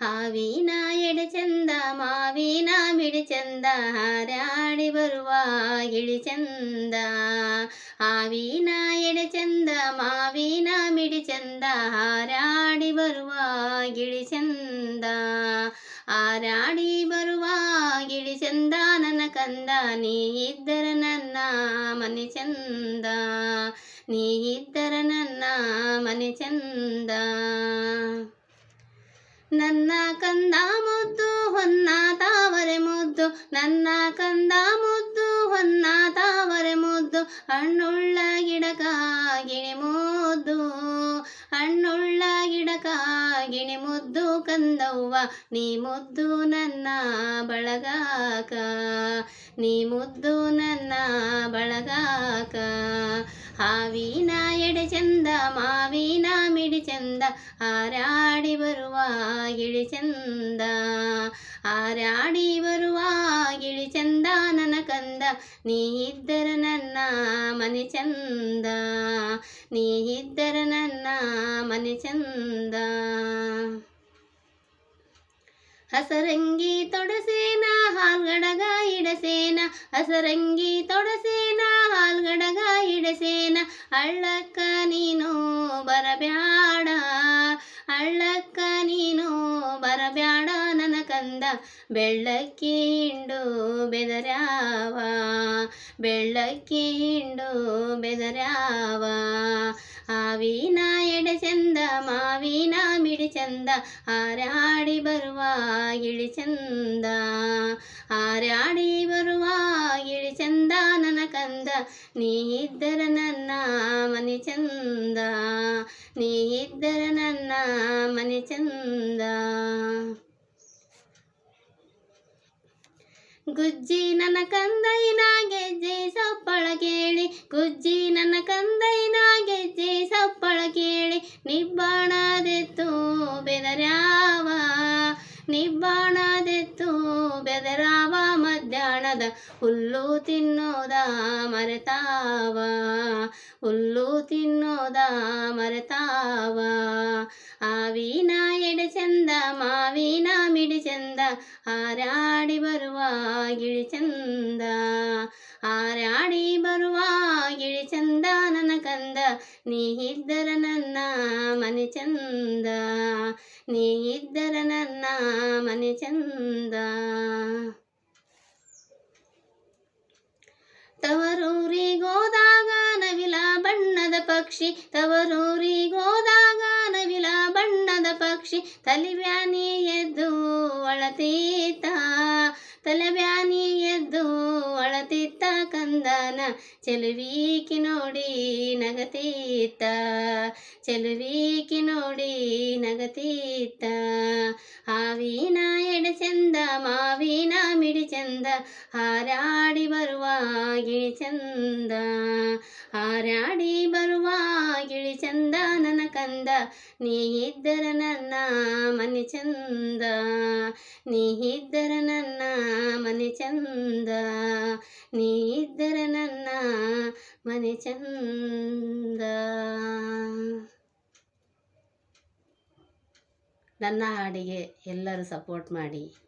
ಹಾವಿನ ಎಡೆ ಚಂದ ಮಾವಿನ ಮಿಡಿ ಚಂದ ಹಾರಾಡಿ ಬರುವ ಗಿಳಿ ಚಂದ ಹಾವಿನ ಎಡೆ ಚಂದ ಮಾವಿನ ಮಿಡಿ ಚಂದ ಹಾರಾಡಿ ಬರುವ ಗಿಳಿ ಚಂದ ಹಾರಾಡಿ ಬರುವ ಗಿಳಿ ಚಂದ ನನ್ನ ಕಂದ ನೀ ಇದ್ದರ ನನ್ನ ಮನೆ ಚಂದ ನೀ ಇದ್ದರ ನನ್ನ ಮನೆ ಚಂದ ನನ್ನ ಕಂದ ಮುದ್ದು ಹೊನ್ನ ತಾವರೆ ಮುದ್ದು. ನನ್ನ ಕಂದ ಮುದ್ದು ಹೊನ್ನ ತಾವರೆ ಮುದ್ದು. ಹಣ್ಣುಳ್ಳ ಗಿಡಕ ಗಿಣಿ ಮುದ್ದು. ಹಣ್ಣುಳ್ಳ ಗಿಡಕ ಗಿಣಿ ಮುದ್ದು ಕಂದವ್ವ. ನೀ ಮುದ್ದು ನನ್ನ ಬಳಗಾಕ. ನೀ ಮುದ್ದು ನನ್ನ ಬಳಗಾಕ. ಹಾವಿನ ಎಡೆ ಚಂದ ಮಿಡಿ ಚಂದ ಹಾರಾಡಿ ಬರುವ ಗಿಳಿ ಚಂದ. ಹಾರಾಡಿ ಬರುವ ಗಿಳಿ ಚಂದ ನನ್ನ ಕಂದ, ನೀ ನನ್ನ ಮನೆ ಚಂದ. ನೀ ನನ್ನ ಮನೆ ಚಂದ. ಹಸರಂಗಿ ತೊಡಸೇನ ಹಾಲ್ಗಡಗ ಇಡಸೇನ. ಹಸರಂಗಿ ತೊಡಸೇನ ಹಾಲ್ಗಡಗ ಇಡಸೇನ. ಅಳ್ಳಕ್ಕ ನೀನು ಬರಬ್ಯಾಡ ಹಳ್ಳಕ್ಕ ನೀನು ಬರಬ್ಯಾಡ ನನ್ನ ಕಂದ. ಬೆಳ್ಳಕ್ಕಿ ಹಿಂಡು ಬೆದರ್ಯಾವ. ಬೆಳ್ಳಕ್ಕಿ ಹಿಂಡು ಬೆದರ್ಯಾವ. ಆವಿನ ಎಡೆ ಚಂದ, ಮಾವಿನ ಮಿಡಿ ಚಂದ. ಆರಾಡಿ ಬರುವ ಇಳಿ ಚಂದ. ಹಾರಾಡಿ ಬರುವ ಇಳಿ ಚಂದ. ಕಂದ, ನೀ ಇದ್ದರ ನನ್ನ ಮನೆ ಚಂದ. ನೀ ಇದ್ದರ ನನ್ನ ಮನೆ ಚಂದ. ಗುಜ್ಜಿ ನನ್ನ ಕಂದೈನ ಗೆಜ್ಜೆ ಸಪ್ಪಳ ಕೇಳಿ, ಗುಜ್ಜಿ ಹುಲ್ಲು ತಿನ್ನೋದ ಮರೆತಾವ? ಹುಲ್ಲು ತಿನ್ನೋದ ಮರೆತಾವ? ಆವಿನ ಎಡೆ ಚಂದ, ಮಾವಿನ ಮಿಡಿ ಚಂದ, ಹಾರಾಡಿ ಬರುವ ಗಿಳಿ ಚಂದ. ಹಾರಾಡಿ ಬರುವ ಗಿಳಿ ಚಂದ ನನ್ನ ಕಂದ, ನೀ ಇದ್ದರ ನನ್ನ ಮನೆ ಚಂದ. ನೀ ಇದ್ದರ ನನ್ನ ಮನೆ ಚಂದ. ತವರೂರಿಗೋದಾಗ ನವಿಲ ಬಣ್ಣದ ಪಕ್ಷಿ. ತವರೂರಿಗೋದಾಗ ನವಿಲ ಬಣ್ಣದ ಪಕ್ಷಿ. ತಲೆಬ್ಯಾನಿ ಎದ್ದು ಅಳತೀತ ತಲೆಬ್ಯಾನಿ ಎದ್ದು ಒಳತಿತ್ತ ಕಂದನ. ಚೆಲುವೀಕಿ ನೋಡಿ ನಗತೀತ ಚೆಲುವೀಕಿ ನೋಡಿ ನಗತೀತ ಹಾವಿನ ಎಡೆ ಚಂದ, ಮಾವಿನ ಮಿಡಿ ಚಂದ. ಹಾರಾಡಿ ಬರುವ ಗಿಳಿ ಚಂದ. ಹಾರಾಡಿ ಬರುವ ಗಿಳಿ ಚಂದ ನನ್ನ ಕಂದ. ನೀ ಇದ್ದರ ನನ್ನ ಮನೆ ಚಂದ. ನೀ ಇದ್ದರ ನನ್ನ ಮನೆ ಚಂದ. ನೀ ಇದ್ದರ ನನ್ನ ಮನೆ ಚಂದ. ನನ್ನ ಹಾಡಿಗೆ ಎಲ್ಲರೂ ಸಪೋರ್ಟ್ ಮಾಡಿ.